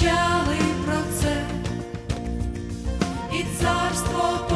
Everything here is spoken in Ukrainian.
мовчали про це, і царство